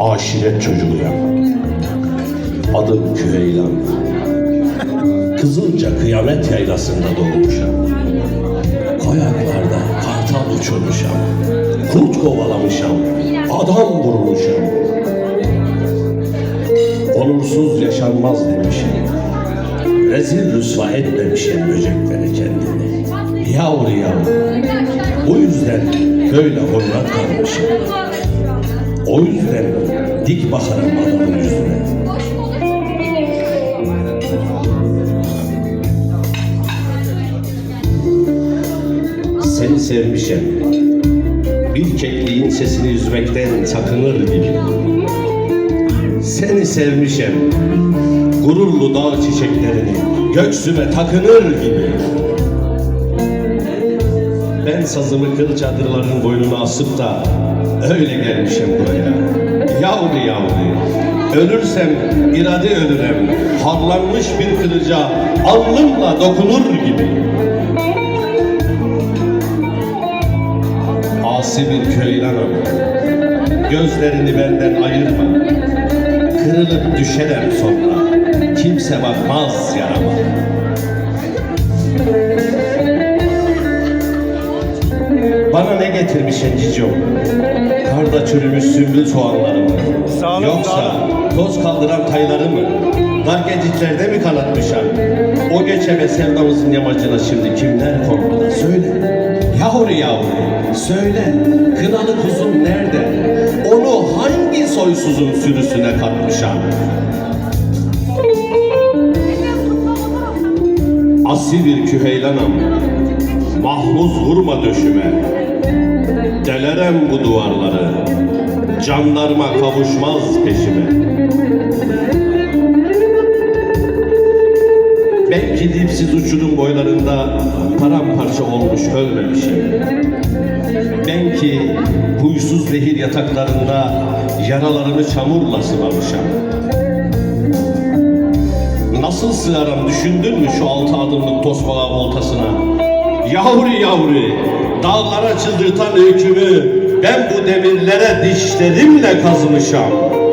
aşiret çocuğuyum. Adım Küheylan. Kızılca kıyamet yaylasında doğmuşum. Koyaklarda kartal uçurmuşam. Kurt kovalamışam. Adam vurmuşam. Onursuz yaşanmaz demişim. Rezil rüsva etmemişim böceklere kendini. Yavru yavru. O yüzden böyle horlat kalmışım. O yüzden dik bakarım adamın yüzüne. Seni sevmişim. Bir kekliğin sesini yüzmekten sakınır gibi. Seni sevmişim. Gururlu dağ çiçeklerini göksüme takınır gibi. Ben sazımı kıl çadırların boynuna asıp da öyle gelmişim buraya. Yavru yavru. Ölürsem irade ölürem. Harlanmış bir kılıca alnımla dokunur gibi. Asi bir köylanım. Gözlerini benden ayırma. Kırılıp düşerem sonra. Kimse bakmaz yarama. Bana ne getirmişsin cicom? Karda çürümüş sümbül soğanları mı? Sağ Yoksa sağ toz kaldıran tayları mı? Dar geciklerde mi kanatmışam? O geçeme sevdamızın yamacına şimdi kimler konmalı? Söyle. Yavru yavru, söyle. Kınalı kuzum nerede? Onu hangi soysuzun sürüsüne katmışam? Asi bir küheylanam. Mahmuz vurma döşüme. Delerem bu duvarları. Canlarıma kavuşmaz peşime. Belki dipsiz uçurum boylarında paramparça olmuş ölmemişim. Belki huysuz zehir yataklarında yaralarımı çamurla sıvamışam. Nasıl sığarım düşündün mü şu altı adımlık tosbağa voltasına? Yavru yavru, dağlara çıldırtan öykümü ben bu demirlere dişlerimle kazımışam.